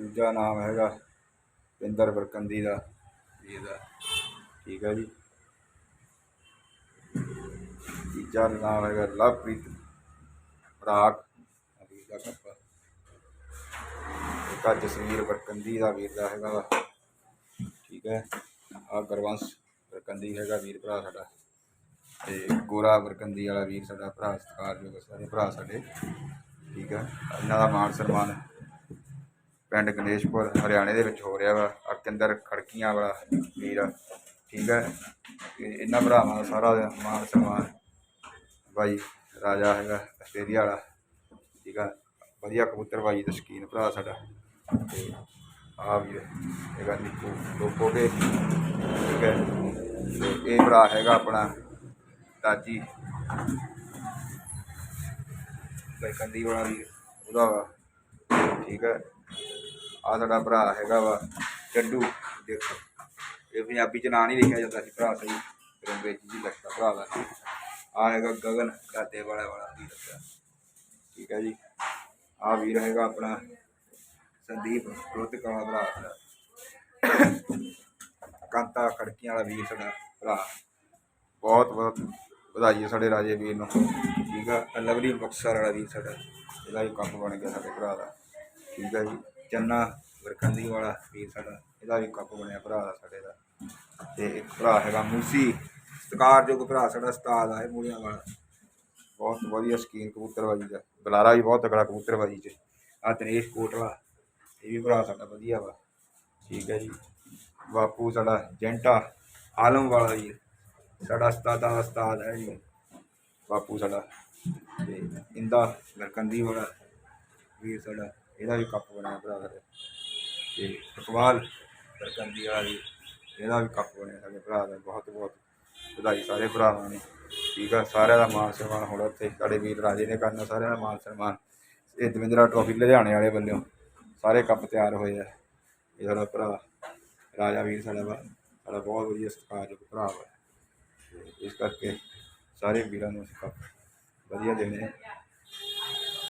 ਦੂਜਾ ਨਾਮ ਹੈਗਾ ਪਿੰਦਰ ਬਰਕੰਦੀ ਦਾ ਵੀਰ ਦਾ ਠੀਕ ਹੈ ਜੀ। ਤੀਜਾ ਨਾਮ ਹੈਗਾ ਲਵਪ੍ਰੀਤ ਪ੍ਰਾਗ ਵੀਰ ਦਾ ਕੱਪਾ। ਇੱਕ ਜਸਵੀਰ ਬਰਕੰਦੀ ਦਾ ਵੀਰ ਦਾ ਹੈਗਾ ਵਾ। ਠੀਕ ਹੈ। ਆ ਗੁਰਵੰਸ਼ ਬਰਕੰਦੀ ਹੈਗਾ ਵੀਰ ਭਰਾ ਸਾਡਾ। ਤੇ ਗੋਰਾ ਬਰਕੰਦੀ ਵਾਲਾ ਵੀਰ ਸਾਡਾ ਭਰਾ, ਸਤਿਕਾਰਯੋਗ ਸਾਰੇ ਭਰਾ ਸਾਡੇ। ਠੀਕ ਹੈ। ਇਹਨਾਂ ਦਾ ਮਾਣ ਸਨਮਾਨ ਪਿੰਡ ਗਣੇਸ਼ਪੁਰ, ਹਰਿਆਣੇ ਦੇ ਵਿੱਚ ਹੋ ਰਿਹਾ ਵਾ ਅਰਕਿੰਦਰ ਖੜਕੀਆਂ ਵਾਲਾ ਵੀਰ, ਠੀਕ ਹੈ? ਤੇ ਇਹਨਾਂ ਭਰਾਵਾਂ ਦਾ ਸਾਰਾ ਮਾਣ ਸਨਮਾਨ ਬਾਈ ਰਾਜਾ ਹੈਗਾ, ਆਸਟ੍ਰੇਲੀਆ ਵਾਲਾ, ਠੀਕ ਆ? ਵਧੀਆ ਕਬੂਤਰ ਬਾਈ ਦਾ ਸ਼ਕੀਨ ਭਰਾ ਸਾਡਾ, ਤੇ ਆ ਵੀ ਹੈਗਾ ਨਿੱਕੂ, ਲੋਕੋ ਕੇ, ਠੀਕ ਹੈ? ਤੇ ਇਹ ਭਰਾ ਹੈਗਾ ਆਪਣਾ ਦਾਜੀ ਬਾਈ ਕੰਦੀ ਵਾਲਾ ਵੀ ਉਹਦਾ ਵਾ, ਠੀਕ ਹੈ? ਆ ਸਾਡਾ ਭਰਾ ਹੈਗਾ ਵਾ, ਚੱਡੂ, ਦੇਖੋ। ਇਹ ਪੰਜਾਬੀ ਚ ਨਾਂ ਨਹੀਂ ਲਿਖਿਆ ਜਾਂਦਾ ਸੀ, ਭਰਾ ਸਹੀ। ਫਿਰ ਅੰਗਰੇਜ਼ੀ ਜੀ ਲੱਗਦਾ ਭਰਾ ਦਾ। ਆ ਹੈਗਾ ਗਗਨ, ਦਾਦੇ ਵਾਲਾ ਵਾਲਾ ਵੀ ਲੱਗਾ ਠੀਕ ਹੈ ਜੀ। ਆ ਵੀਰ ਹੈਗਾ ਆਪਣਾ ਸੰਦੀਪ ਰੋਤਕ ਵਾਲਾ ਭਰਾ ਸਾਡਾ ਕਾਂਤਾ ਖੜਕੀਆਂ ਵਾਲਾ ਵੀਰ ਸਾਡਾ ਭਰਾ। ਬਹੁਤ ਬਹੁਤ ਵਧਾਈ ਹੈ ਸਾਡੇ ਰਾਜੇ ਵੀਰ ਨੂੰ। ਠੀਕ ਆ। ਆਹ ਲਵਲੀ ਮੁਕਤਸਰ ਵਾਲਾ ਵੀਰ ਸਾਡਾ। ਇਹਦਾ ਹੀ ਕੱਪ ਬਣ ਗਿਆ ਸਾਡੇ ਭਰਾ ਦਾ। ਠੀਕ ਹੈ ਜੀ। ਚੰਨਾ ਵਰਕੰਦੀ ਵਾਲਾ ਵੀਰ ਸਾਡਾ, ਇਹਦਾ ਵੀ ਕੱਪ ਬਣਿਆ ਭਰਾ ਸਾਡੇ ਦਾ। ਤੇ ਇੱਕ ਭਰਾ ਹੈਗਾ ਮੂਸੀ, ਸਤਿਕਾਰਯੋਗ ਭਰਾ ਸਾਡਾ ਉਸਤਾਦ ਆ ਮੂਲੀਆਂ ਵਾਲਾ। ਬਹੁਤ ਵਧੀਆ ਸ਼ਕੀਨ ਕਬੂਤਰਬਾਜੀ ਦਾ। ਬੁਲਾਰਾ ਵੀ ਬਹੁਤ ਤਕੜਾ ਕਬੂਤਰਬਾਜੀ ਚ। ਆ ਦਿਨੇਸ਼ ਕੋਟਲਾ, ਇਹ ਵੀ ਭਰਾ ਸਾਡਾ ਵਧੀਆ ਵਾ। ਠੀਕ ਹੈ ਜੀ। ਬਾਪੂ ਸਾਡਾ ਜੈਂਟਾ, ਆਲਮ ਵਾਲਾ ਜੀ। ਸਾਡਾ ਉਸਤਾਦ ਦਾ ਉਸਤਾਦ ਹੈ ਜੀ। ਬਾਪੂ ਸਾਡਾ। ਤੇ ਇੰਦਾ ਗਰਕੰਦੀ ਵਾਲਾ ਵੀਰ ਸਾਡਾ। ਇਹਦਾ ਵੀ ਕੱਪ ਬਣਿਆ ਭਰਾ ਦਾ ਤੇ ਇਕਬਾਲ ਗਰਕੰਦੀ ਵਾਲਾ ਵੀ ਇਹਦਾ ਵੀ ਕੱਪ ਬਣਿਆ ਸਾਡੇ ਭਰਾ ਦਾ। ਬਹੁਤ ਬਹੁਤ ਵਧਾਈ ਸਾਰੇ ਭਰਾਵਾਂ ਨੇ। ਠੀਕ ਆ, ਸਾਰਿਆਂ ਦਾ ਮਾਨ ਸਨਮਾਨ ਹੋਣਾ ਉੱਥੇ ਸਾਡੇ ਵੀਰ ਰਾਜੇ ਨੇ ਕਰਨਾ, ਸਾਰਿਆਂ ਦਾ ਮਾਨ ਸਨਮਾਨ। ਇਹ ਦਵਿੰਦਰਾ ਟਰੋਫੀ ਲੁਧਿਆਣੇ ਵਾਲੇ ਵੱਲੋਂ ਸਾਰੇ ਕੱਪ ਤਿਆਰ ਹੋਏ ਆ। ਇਹ ਸਾਡਾ ਭਰਾ, ਰਾਜਾ ਵੀਰ ਸਾਡਾ ਵਾ, ਸਾਡਾ ਬਹੁਤ ਵਧੀਆ ਸਤਿਕਾਰਯੋਗ ਭਰਾ ਵਾ। ਤੇ ਇਸ ਕਰਕੇ ਸਾਰੇ ਵੀਰਾਂ ਨੂੰ ਅਸੀਂ ਕੱਪ ਵਧੀਆ ਦੇਣੇ